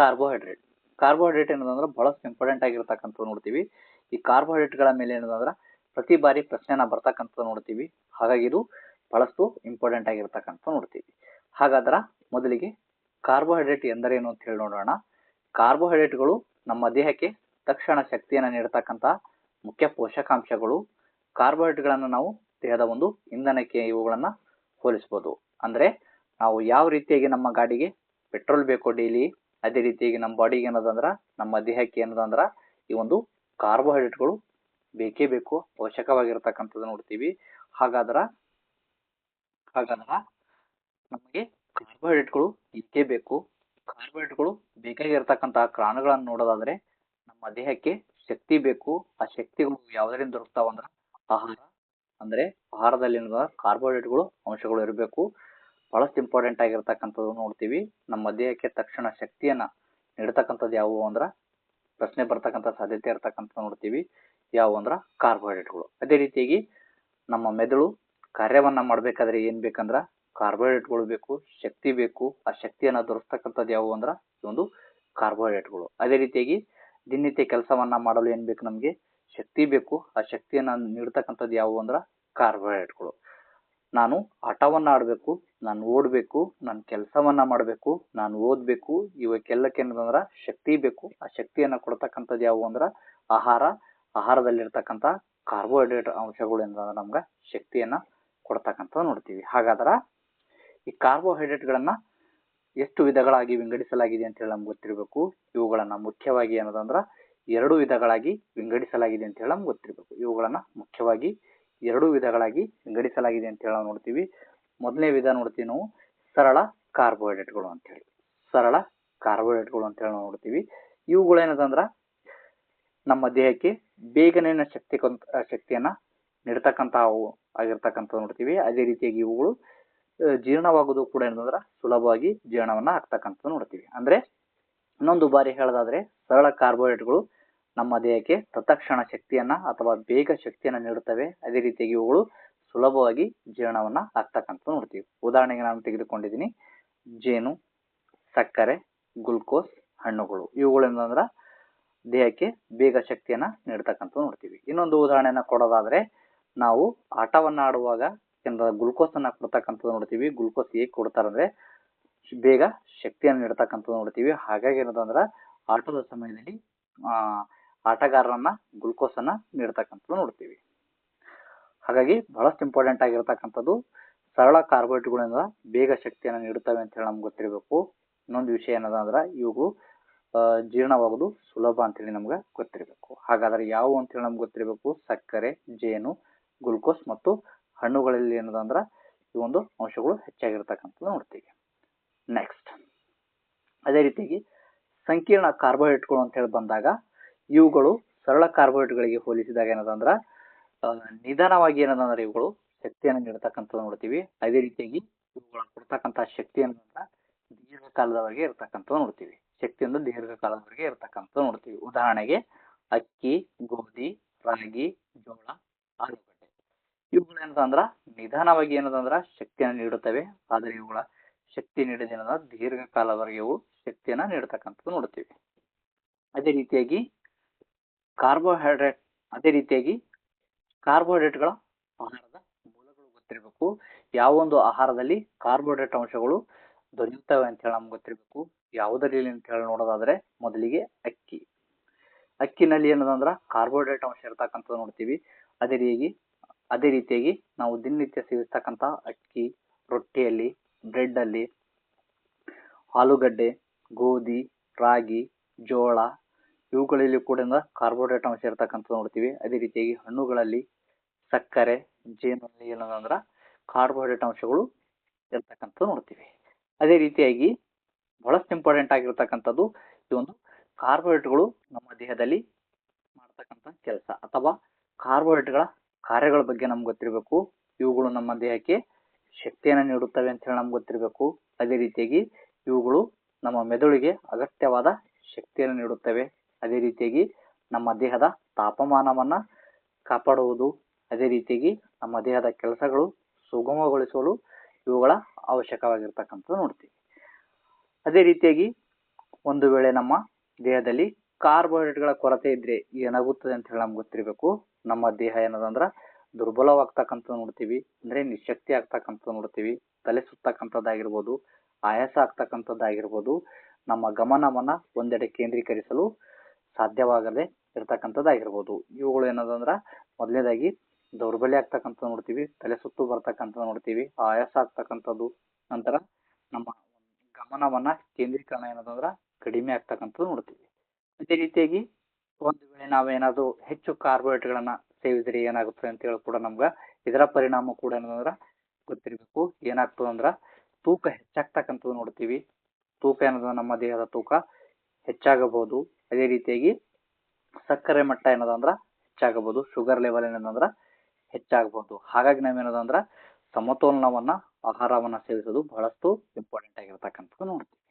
Carbohydrate. Carbohydrate ಏನದಂದ್ರೆ ಬಹಳಷ್ಟು important ಆಗಿರ್ತಕ್ಕಂಥ ನೋಡ್ತೀವಿ. ಈ ಕಾರ್ಬೋಹೈಡ್ರೇಟ್ಗಳ ಮೇಲೆ ಏನದಂದ್ರೆ ಪ್ರತಿ ಬಾರಿ ಪ್ರಶ್ನೆನ ಬರ್ತಕ್ಕಂಥದ್ದು ನೋಡ್ತೀವಿ. ಹಾಗಾಗಿ ಇದು ಬಹಳಷ್ಟು ಇಂಪಾರ್ಟೆಂಟ್ ಆಗಿರ್ತಕ್ಕಂಥ ನೋಡ್ತೀವಿ. ಹಾಗಾದ್ರೆ ಮೊದಲಿಗೆ ಕಾರ್ಬೋಹೈಡ್ರೇಟ್ ಎಂದರೇನು ಅಂತ ಹೇಳಿ ನೋಡೋಣ. ಕಾರ್ಬೋಹೈಡ್ರೇಟ್ಗಳು ನಮ್ಮ ದೇಹಕ್ಕೆ ತಕ್ಷಣ ಶಕ್ತಿಯನ್ನು ನೀಡತಕ್ಕಂಥ ಮುಖ್ಯ ಪೋಷಕಾಂಶಗಳು. ಕಾರ್ಬೋಹೈಡ್ರೇಟ್ಗಳನ್ನು ನಾವು ದೇಹದ ಒಂದು ಇಂಧನಕ್ಕೆ ಇವುಗಳನ್ನು ಹೋಲಿಸ್ಬೋದು. ಅಂದ್ರೆ ನಾವು ಯಾವ ರೀತಿಯಾಗಿ ನಮ್ಮ ಗಾಡಿಗೆ ಪೆಟ್ರೋಲ್ ಬೇಕು ಡೈಲಿ ಅದೇ ರೀತಿಯಾಗಿ ನಮ್ಮ ಬಾಡಿಗೆ ಏನದಂದ್ರ ನಮ್ಮ ದೇಹಕ್ಕೆ ಏನದಂದ್ರ ಈ ಒಂದು ಕಾರ್ಬೋಹೈಡ್ರೇಟ್ಗಳು ಬೇಕೇ ಬೇಕು ಅವಶ್ಯಕವಾಗಿರ್ತಕ್ಕಂಥದ್ದು ನೋಡ್ತೀವಿ. ಹಾಗಾದ್ರ ಹಾಗಾದ್ರ ನಮಗೆ ಕಾರ್ಬೋಹೈಡ್ರೇಟ್ಗಳು ಬೇಕೇ. ಬೇಕು ಕಾರ್ಬೋಹೈಡ್ರೇಟ್ಗಳು ಬೇಕಾಗಿರ್ತಕ್ಕಂತಹ ಕಾರಣಗಳನ್ನು ನೋಡೋದಾದ್ರೆ ನಮ್ಮ ದೇಹಕ್ಕೆ ಶಕ್ತಿ ಬೇಕು. ಆ ಶಕ್ತಿಗಳು ಯಾವುದರಿಂದ ದೊರಕ್ತಾವ ಅಂದ್ರ ಆಹಾರ. ಅಂದ್ರೆ ಆಹಾರದಲ್ಲಿ ಕಾರ್ಬೋಹೈಡ್ರೇಟ್ಗಳು ಅಂಶಗಳು ಇರಬೇಕು. ಬಹಳಷ್ಟು ಇಂಪಾರ್ಟೆಂಟ್ ಆಗಿರ್ತಕ್ಕಂಥದ್ದು ನೋಡ್ತೀವಿ. ನಮ್ಮ ದೇಹಕ್ಕೆ ತಕ್ಷಣ ಶಕ್ತಿಯನ್ನ ನೀಡ್ತಕ್ಕಂಥದ್ದು ಯಾವುವು ಅಂದ್ರೆ ಪ್ರಶ್ನೆ ಬರ್ತಕ್ಕಂಥ ಸಾಧ್ಯತೆ ಇರ್ತಕ್ಕಂಥ ನೋಡ್ತೀವಿ. ಯಾವುವು ಅಂದ್ರೆ ಕಾರ್ಬೋಹೈಡ್ರೇಟ್ಗಳು ಅದೇ ರೀತಿಯಾಗಿ ನಮ್ಮ ಮೆದುಳು ಕಾರ್ಯವನ್ನ ಮಾಡಬೇಕಾದ್ರೆ ಏನು ಬೇಕಂದ್ರೆ ಕಾರ್ಬೋಹೈಡ್ರೇಟ್ಗಳು ಬೇಕು, ಶಕ್ತಿ ಬೇಕು. ಆ ಶಕ್ತಿಯನ್ನ ದೊರಸ್ತಕ್ಕಂಥದ್ದು ಯಾವುವು ಅಂದ್ರೆ ಈ ಒಂದು ಕಾರ್ಬೋಹೈಡ್ರೇಟ್ಗಳು ಅದೇ ರೀತಿಯಾಗಿ ದಿನನಿತ್ಯ ಕೆಲಸವನ್ನ ಮಾಡಲು ಏನು ಬೇಕು ನಮಗೆ ಶಕ್ತಿ ಬೇಕು. ಆ ಶಕ್ತಿಯನ್ನ ನೀಡ್ತಕ್ಕಂಥದ್ದು ಯಾವುವು ಅಂದ್ರೆ ಕಾರ್ಬೋಹೈಡ್ರೇಟ್ಗಳು ನಾನು ಆಟವನ್ನು ಆಡಬೇಕು, ನಾನು ಓಡಬೇಕು, ನಾನು ಕೆಲಸವನ್ನ ಮಾಡಬೇಕು, ನಾನು ಓದ್ಬೇಕು, ಇವಕ್ಕೆಲ್ಲಕ್ಕೆ ಏನದಂದ್ರೆ ಶಕ್ತಿ ಬೇಕು. ಆ ಶಕ್ತಿಯನ್ನ ಕೊಡ್ತಕ್ಕಂಥದ್ದು ಯಾವುವು ಅಂದ್ರೆ ಆಹಾರ. ಆಹಾರದಲ್ಲಿರ್ತಕ್ಕಂಥ ಕಾರ್ಬೋಹೈಡ್ರೇಟ್ ಅಂಶಗಳು ಏನಂದ್ರೆ ನಮ್ಗೆ ಶಕ್ತಿಯನ್ನ ಕೊಡ್ತಕ್ಕಂಥದ್ದು ನೋಡ್ತೀವಿ. ಹಾಗಾದ್ರೆ ಈ ಕಾರ್ಬೋಹೈಡ್ರೇಟ್ಗಳನ್ನು ಎಷ್ಟು ವಿಧಗಳಾಗಿ ವಿಂಗಡಿಸಲಾಗಿದೆ ಅಂತ ಹೇಳಿ ನಮ್ಗೆ ಗೊತ್ತಿರಬೇಕು. ಇವುಗಳನ್ನು ಮುಖ್ಯವಾಗಿ ಏನದಂದ್ರೆ ಎರಡು ವಿಧಗಳಾಗಿ ವಿಂಗಡಿಸಲಾಗಿದೆ ಅಂತ ಹೇಳಿ ನಮ್ಗೆ ಗೊತ್ತಿರಬೇಕು. ಇವುಗಳನ್ನು ಮುಖ್ಯವಾಗಿ ಎರಡು ವಿಧಗಳಾಗಿ ವಿಂಗಡಿಸಲಾಗಿದೆ ಅಂತ ಹೇಳಿ ನಾವು ನೋಡ್ತೀವಿ. ಮೊದಲನೇ ವಿಧ ನೋಡ್ತೀವಿ ನಾವು ಸರಳ ಕಾರ್ಬೋಹೈಡ್ರೇಟ್ಗಳು ಅಂತ ಹೇಳಿ. ಸರಳ ಕಾರ್ಬೋಹೈಡ್ರೇಟ್ಗಳು ಅಂತ ಹೇಳಿ ನಾವು ನೋಡ್ತೀವಿ. ಇವುಗಳು ಏನದಂದ್ರ ನಮ್ಮ ದೇಹಕ್ಕೆ ಬೇಗನೆ ಶಕ್ತಿ ಕೊಂತ- ಶಕ್ತಿಯನ್ನ ನೀಡ್ತಕ್ಕಂಥವು ಆಗಿರ್ತಕ್ಕಂಥ ನೋಡ್ತೀವಿ. ಅದೇ ರೀತಿಯಾಗಿ ಇವುಗಳು ಜೀರ್ಣವಾಗೋದು ಕೂಡ ಏನಂದ್ರ ಸುಲಭವಾಗಿ ಜೀರ್ಣವನ್ನ ಆಗ್ತಕ್ಕಂಥ ನೋಡ್ತೀವಿ. ಅಂದ್ರೆ ಇನ್ನೊಂದು ಬಾರಿ ಹೇಳೋದಾದ್ರೆ ಸರಳ ಕಾರ್ಬೋಹೈಡ್ರೇಟ್ಗಳು ನಮ್ಮ ದೇಹಕ್ಕೆ ತತ್ಕ್ಷಣ ಶಕ್ತಿಯನ್ನ ಅಥವಾ ಬೇಗ ಶಕ್ತಿಯನ್ನ ನೀಡುತ್ತವೆ. ಅದೇ ರೀತಿಯಾಗಿ ಇವುಗಳು ಸುಲಭವಾಗಿ ಜೀರ್ಣವನ್ನ ಆಗ್ತಕ್ಕಂಥ ನೋಡ್ತೀವಿ. ಉದಾಹರಣೆಗೆ ನಾನು ತೆಗೆದುಕೊಂಡಿದ್ದೀನಿ. ಜೇನು, ಸಕ್ಕರೆ, ಗ್ಲುಕೋಸ್, ಹಣ್ಣುಗಳು. ಇವುಗಳು ಏನಂದ್ರ ದೇಹಕ್ಕೆ ಬೇಗ ಶಕ್ತಿಯನ್ನ ನೀಡ್ತಕ್ಕಂಥ ನೋಡ್ತೀವಿ. ಇನ್ನೊಂದು ಉದಾಹರಣೆಯನ್ನ ಕೊಡೋದಾದ್ರೆ ನಾವು ಆಟವನ್ನು ಆಡುವಾಗ ಗ್ಲುಕೋಸನ್ನು ಕೊಡ್ತಕ್ಕಂಥದ್ದು ನೋಡ್ತೀವಿ. ಗ್ಲುಕೋಸ್ ಹೇಗೆ ಕೊಡ್ತಾರಂದ್ರೆ ಬೇಗ ಶಕ್ತಿಯನ್ನು ನೀಡ್ತಕ್ಕಂಥದ್ದು ನೋಡ್ತೀವಿ. ಹಾಗಾಗಿ ಏನದಂದ್ರೆ ಆಟದ ಸಮಯದಲ್ಲಿ ಆಟಗಾರರನ್ನ ಗ್ಲುಕೋಸ್ ಅನ್ನ ನೀಡ್ತಕ್ಕಂಥದ್ದು ನೋಡ್ತೀವಿ. ಹಾಗಾಗಿ ಬಹಳಷ್ಟು ಇಂಪಾರ್ಟೆಂಟ್ ಆಗಿರ್ತಕ್ಕಂಥದ್ದು ಸರಳ ಕಾರ್ಬೋಹೈಡ್ರೇಟ್ಗಳಿಂದ ಬೇಗ ಶಕ್ತಿಯನ್ನು ನೀಡುತ್ತವೆ ಅಂತ ಹೇಳಿ ನಮ್ಗೆ ಗೊತ್ತಿರಬೇಕು. ಇನ್ನೊಂದು ವಿಷಯ ಏನದ ಇವು ಇವುಗಳು ಆ, ಜೀರ್ಣವಾಗೋದು ಸುಲಭ ಅಂತೇಳಿ ನಮ್ಗೆ ಗೊತ್ತಿರಬೇಕು. ಹಾಗಾದ್ರೆ ಯಾವುವು ಅಂತೇಳಿ ನಮ್ಗೆ ಗೊತ್ತಿರಬೇಕು? ಸಕ್ಕರೆ ಜೇನು ಗ್ಲುಕೋಸ್ ಮತ್ತು ಹಣ್ಣುಗಳಲ್ಲಿ ಏನದ ಅಂದ್ರ ಈ ಒಂದು ಅಂಶಗಳು ಹೆಚ್ಚಾಗಿರ್ತಕ್ಕಂಥದ್ದು ನೋಡ್ತೀವಿ. ನೆಕ್ಸ್ಟ್ ಅದೇ ರೀತಿಯಾಗಿ ಸಂಕೀರ್ಣ ಕಾರ್ಬೋಹೈಡ್ರೇಟ್ಗಳು ಅಂತ ಹೇಳಿ ಬಂದಾಗ ಇವುಗಳು ಸರಳ ಕಾರ್ಬೋಹೈಡ್ರೇಟ್ಗಳಿಗೆ ಹೋಲಿಸಿದಾಗ ಏನದಂದ್ರೆ ನಿಧಾನವಾಗಿ ಏನದಂದ್ರೆ ಇವುಗಳು ಶಕ್ತಿಯನ್ನು ನೀಡತಕ್ಕಂಥದ್ದು ನೋಡ್ತೀವಿ. ಅದೇ ರೀತಿಯಾಗಿ ಇವುಗಳ ಕೊಡ್ತಕ್ಕಂಥ ಶಕ್ತಿಯನ್ನು ಏನಂದ್ರೆ ದೀರ್ಘಕಾಲದವರೆಗೆ ಇರ್ತಕ್ಕಂಥದ್ದು ನೋಡ್ತೀವಿ. ಶಕ್ತಿಯನ್ನು ದೀರ್ಘಕಾಲದವರೆಗೆ ಇರ್ತಕ್ಕಂಥದ್ದು ನೋಡ್ತೀವಿ. ಉದಾಹರಣೆಗೆ ಅಕ್ಕಿ, ಗೋಧಿ, ರಾಗಿ, ಜೋಳ, ಆಲೂಗಡ್ಡೆ. ಇವುಗಳು ಏನದಂದ್ರೆ, ನಿಧಾನವಾಗಿ ಏನದಂದ್ರೆ ಶಕ್ತಿಯನ್ನು ನೀಡುತ್ತವೆ. ಆದರೆ ಇವುಗಳ ಶಕ್ತಿ ನೀಡಿದ ದೀರ್ಘಕಾಲದವರೆಗೆ ಇವು ಶಕ್ತಿಯನ್ನು ನೀಡತಕ್ಕಂಥದ್ದು ನೋಡ್ತೀವಿ. ಅದೇ ರೀತಿಯಾಗಿ ಕಾರ್ಬೋಹೈಡ್ರೇಟ್ ಅದೇ ರೀತಿಯಾಗಿ ಕಾರ್ಬೋಹೈಡ್ರೇಟ್ಗಳ ಆಹಾರದ ಮೂಲಗಳು ಗೊತ್ತಿರಬೇಕು. ಯಾವೊಂದು ಆಹಾರದಲ್ಲಿ ಕಾರ್ಬೋಹೈಡ್ರೇಟ್ ಅಂಶಗಳು ದೊರೆಯುತ್ತವೆ ಅಂತ ಹೇಳಿ ನಮ್ಗೆ ಗೊತ್ತಿರಬೇಕು. ಯಾವುದರಲ್ಲಿ ಅಂತ ಹೇಳಿ ನೋಡೋದಾದ್ರೆ ಮೊದಲಿಗೆ ಅಕ್ಕಿ. ಅಕ್ಕಿನಲ್ಲಿ ಏನದಂದ್ರೆ ಕಾರ್ಬೋಹೈಡ್ರೇಟ್ ಅಂಶ ಇರ್ತಕ್ಕಂಥದ್ದು ನೋಡ್ತೀವಿ. ಅದೇ ರೀತಿಯಾಗಿ ಅದೇ ರೀತಿಯಾಗಿ ನಾವು ದಿನನಿತ್ಯ ಸೇವಿಸ್ತಕ್ಕಂಥ ಅಕ್ಕಿ, ರೊಟ್ಟಿಯಲ್ಲಿ ಬ್ರೆಡ್ ಅಲ್ಲಿ ಆಲೂಗಡ್ಡೆ, ಗೋಧಿ, ರಾಗಿ, ಜೋಳ ಇವುಗಳಲ್ಲಿ ಕೂಡ ಕಾರ್ಬೋಹೈಡ್ರೇಟ್ ಅಂಶ ಇರ್ತಕ್ಕಂಥದ್ದು ನೋಡ್ತೀವಿ. ಅದೇ ರೀತಿಯಾಗಿ ಹಣ್ಣುಗಳಲ್ಲಿ ಸಕ್ಕರೆ ಜೇನಲ್ಲಿ ಏನಂದ್ರೆ ಕಾರ್ಬೋಹೈಡ್ರೇಟ್ ಅಂಶಗಳು ಇರ್ತಕ್ಕಂಥದ್ದು ನೋಡ್ತೀವಿ. ಅದೇ ರೀತಿಯಾಗಿ ಬಹಳಷ್ಟು ಇಂಪಾರ್ಟೆಂಟ್ ಆಗಿರ್ತಕ್ಕಂಥದ್ದು ಈ ಒಂದು ಕಾರ್ಬೋಹೈಡ್ರೇಟ್ಗಳು ನಮ್ಮ ದೇಹದಲ್ಲಿ ಮಾಡ್ತಕ್ಕಂಥ ಕೆಲಸ ಅಥವಾ ಕಾರ್ಬೋಹೈಡ್ರೇಟ್ಗಳ ಕಾರ್ಯಗಳ ಬಗ್ಗೆ ನಮ್ಗೆ ಗೊತ್ತಿರಬೇಕು. ಇವುಗಳು ನಮ್ಮ ದೇಹಕ್ಕೆ ಶಕ್ತಿಯನ್ನು ನೀಡುತ್ತವೆ ಅಂತ ಹೇಳಿ ನಮ್ಗೆ ಗೊತ್ತಿರಬೇಕು. ಅದೇ ರೀತಿಯಾಗಿ ಇವುಗಳು ನಮ್ಮ ಮೆದುಳಿಗೆ ಅಗತ್ಯವಾದ ಶಕ್ತಿಯನ್ನು ನೀಡುತ್ತವೆ. ಅದೇ ರೀತಿಯಾಗಿ ನಮ್ಮ ದೇಹದ ತಾಪಮಾನವನ್ನು ಕಾಪಾಡುವುದು, ಅದೇ ರೀತಿಯಾಗಿ ನಮ್ಮ ದೇಹದ ಕೆಲಸಗಳು ಸುಗಮಗೊಳಿಸಲು ಇವುಗಳ ಅವಶ್ಯಕವಾಗಿರ್ತಕ್ಕಂಥದ್ದು ನೋಡ್ತೀವಿ. ಅದೇ ರೀತಿಯಾಗಿ ಒಂದು ವೇಳೆ ನಮ್ಮ ದೇಹದಲ್ಲಿ ಕಾರ್ಬೋಹೈಡ್ರೇಟ್ಗಳ ಕೊರತೆ ಇದ್ದರೆ ಏನಾಗುತ್ತದೆ ಅಂತ ಹೇಳಿ ನಮ್ಗೆ ಗೊತ್ತಿರಬೇಕು. ನಮ್ಮ ದೇಹ ಏನದಂದ್ರೆ ದುರ್ಬಲವಾಗ್ತಕ್ಕಂಥದ್ದು ನೋಡ್ತೀವಿ. ಅಂದ್ರೆ ನಿಶಕ್ತಿ ಆಗ್ತಕ್ಕಂಥದ್ದು ನೋಡ್ತೀವಿ. ತಲೆ ಸುತ್ತಕ್ಕಂಥದ್ದಾಗಿರ್ಬೋದು, ಆಯಾಸ ಆಗ್ತಕ್ಕಂಥದ್ದಾಗಿರ್ಬೋದು, ನಮ್ಮ ಗಮನವನ್ನ ಒಂದೆಡೆ ಕೇಂದ್ರೀಕರಿಸಲು ಸಾಧ್ಯವಾಗದೆ ಇರ್ತಕ್ಕಂಥದ್ದಾಗಿರ್ಬೋದು. ಇವುಗಳು ಏನದಂದ್ರ, ಮೊದಲನೇದಾಗಿ ದೌರ್ಬಲ್ಯ ಆಗ್ತಕ್ಕಂಥದ್ದು ನೋಡ್ತೀವಿ, ತಲೆ ಸುತ್ತು ಬರ್ತಕ್ಕಂಥದ್ದು ನೋಡ್ತೀವಿ, ಆಯಾಸ ಆಗ್ತಕ್ಕಂಥದ್ದು, ನಂತರ ನಮ್ಮ ಗಮನವನ್ನ ಕೇಂದ್ರೀಕರಣ ಏನದಂದ್ರ, ಕಡಿಮೆ ಆಗ್ತಕ್ಕಂಥದ್ದು ನೋಡ್ತೀವಿ. ಅದೇ ರೀತಿಯಾಗಿ ಒಂದು ವೇಳೆ ನಾವೇನಾದರೂ ಹೆಚ್ಚು ಕಾರ್ಬೋಹೈಡ್ರೇಟ್ಗಳನ್ನು ಸೇವಿಸಿದ್ರೆ ಏನಾಗುತ್ತೆ ಅಂತ ಹೇಳಿ ಕೂಡ ನಮ್ಗೆ ಇದರ ಪರಿಣಾಮ ಕೂಡ ಏನಂದ್ರ ಗೊತ್ತಿರಬೇಕು. ಏನಾಗ್ತದೆ ಅಂದ್ರ ತೂಕ ಹೆಚ್ಚಾಗ್ತಕ್ಕಂಥದ್ದು ನೋಡ್ತೀವಿ. ತೂಕ ಏನದ, ನಮ್ಮ ದೇಹದ ತೂಕ ಹೆಚ್ಚಾಗಬಹುದು. ಅದೇ ರೀತಿಯಾಗಿ ಸಕ್ಕರೆ ಮಟ್ಟ ಏನದಂದ್ರೆ ಹೆಚ್ಚಾಗಬಹುದು ಶುಗರ್ ಲೆವೆಲ್ ಏನದಂದ್ರೆ ಹೆಚ್ಚಾಗಬಹುದು. ಹಾಗಾಗಿ ನಾವೇನದಂದ್ರೆ ಸಮತೋಲನವನ್ನ, ಆಹಾರವನ್ನ ಸೇವಿಸೋದು ಬಹಳಷ್ಟು ಇಂಪಾರ್ಟೆಂಟ್ ಆಗಿರ್ತಕ್ಕಂಥದ್ದು ನೋಡ್ತೀವಿ.